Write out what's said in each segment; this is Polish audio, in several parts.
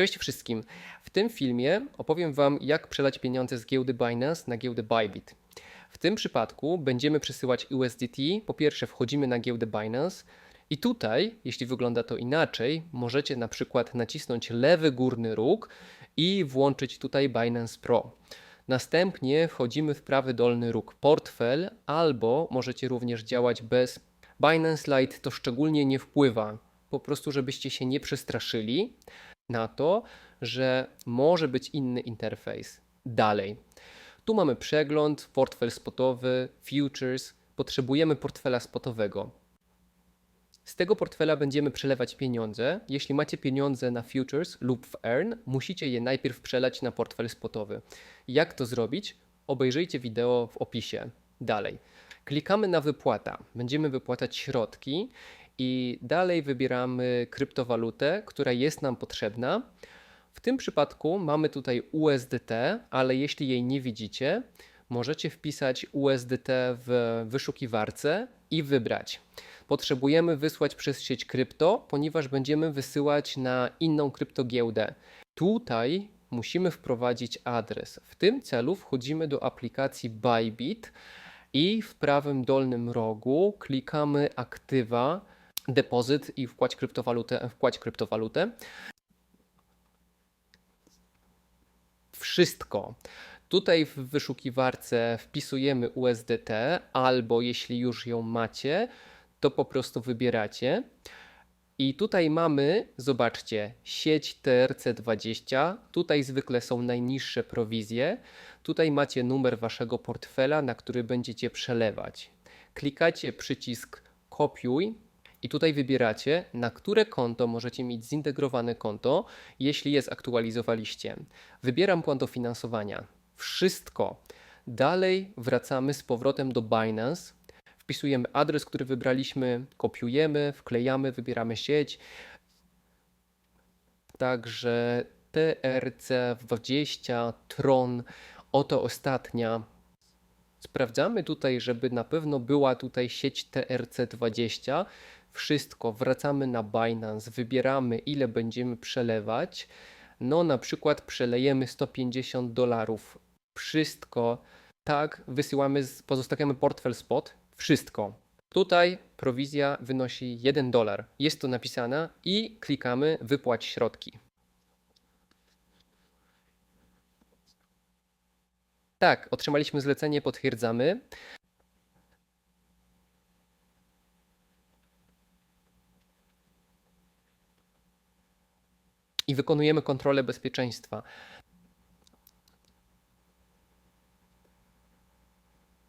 Cześć wszystkim. W tym filmie opowiem Wam, jak przelać pieniądze z giełdy Binance na giełdę Bybit. W tym przypadku będziemy przesyłać USDT. Po pierwsze, wchodzimy na giełdę Binance i tutaj, jeśli wygląda to inaczej, możecie na przykład nacisnąć lewy górny róg i włączyć tutaj Binance Pro. Następnie wchodzimy w prawy dolny róg portfel, albo możecie również działać bez Binance Lite. To szczególnie nie wpływa, po prostu żebyście się nie przestraszyli na to, że może być inny interfejs. Dalej. Tu mamy przegląd, portfel spotowy, futures. Potrzebujemy portfela spotowego. Z tego portfela będziemy przelewać pieniądze. Jeśli macie pieniądze na futures lub w earn, musicie je najpierw przelać na portfel spotowy. Jak to zrobić? Obejrzyjcie wideo w opisie. Dalej. Klikamy na wypłata. Będziemy wypłatać środki i dalej wybieramy kryptowalutę, która jest nam potrzebna. W tym przypadku mamy tutaj USDT, ale jeśli jej nie widzicie, możecie wpisać USDT w wyszukiwarce i wybrać. Potrzebujemy wysłać przez sieć krypto, ponieważ będziemy wysyłać na inną kryptogiełdę. Tutaj musimy wprowadzić adres. W tym celu wchodzimy do aplikacji Bybit i w prawym dolnym rogu klikamy aktywa depozyt i wkładź kryptowalutę, wkładź kryptowalutę. Wszystko. Tutaj w wyszukiwarce wpisujemy USDT, albo jeśli już ją macie, to po prostu wybieracie. I tutaj mamy, zobaczcie, sieć TRC20. Tutaj zwykle są najniższe prowizje. Tutaj macie numer waszego portfela, na który będziecie przelewać. Klikacie przycisk kopiuj i tutaj wybieracie, na które konto możecie mieć zintegrowane konto, jeśli je zaktualizowaliście. Wybieram konto finansowania. Wszystko. Dalej wracamy z powrotem do Binance. Wpisujemy adres, który wybraliśmy, kopiujemy, wklejamy, wybieramy sieć. Także TRC20, Tron, oto ostatnia. Sprawdzamy tutaj, żeby na pewno była tutaj sieć TRC20 wszystko, wracamy na Binance, wybieramy ile będziemy przelewać. No na przykład przelejemy 150 dolarów. Wszystko, tak, wysyłamy, pozostawiamy portfel spot, wszystko. Tutaj prowizja wynosi 1 dolar. Jest to napisane i klikamy wypłać środki. Tak, otrzymaliśmy zlecenie, potwierdzamy. I wykonujemy kontrolę bezpieczeństwa.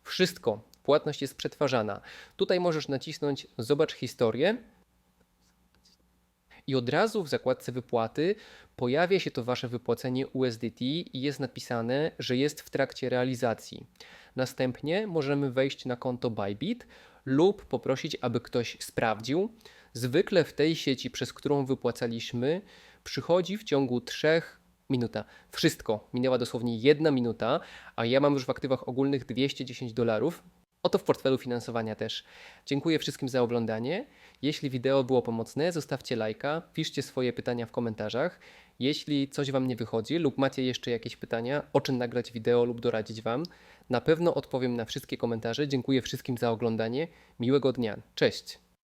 Wszystko, płatność jest przetwarzana. Tutaj możesz nacisnąć Zobacz historię i od razu w zakładce wypłaty pojawia się to Wasze wypłacenie USDT i jest napisane, że jest w trakcie realizacji. Następnie możemy wejść na konto Bybit lub poprosić, aby ktoś sprawdził. Zwykle w tej sieci, przez którą wypłacaliśmy, przychodzi w ciągu 3 minuta. Wszystko. Minęła dosłownie jedna minuta, a ja mam już w aktywach ogólnych 210 dolarów. Oto w portfelu finansowania też. Dziękuję wszystkim za oglądanie. Jeśli wideo było pomocne, zostawcie lajka, piszcie swoje pytania w komentarzach. Jeśli coś Wam nie wychodzi lub macie jeszcze jakieś pytania, o czym nagrać wideo lub doradzić Wam, na pewno odpowiem na wszystkie komentarze. Dziękuję wszystkim za oglądanie. Miłego dnia. Cześć!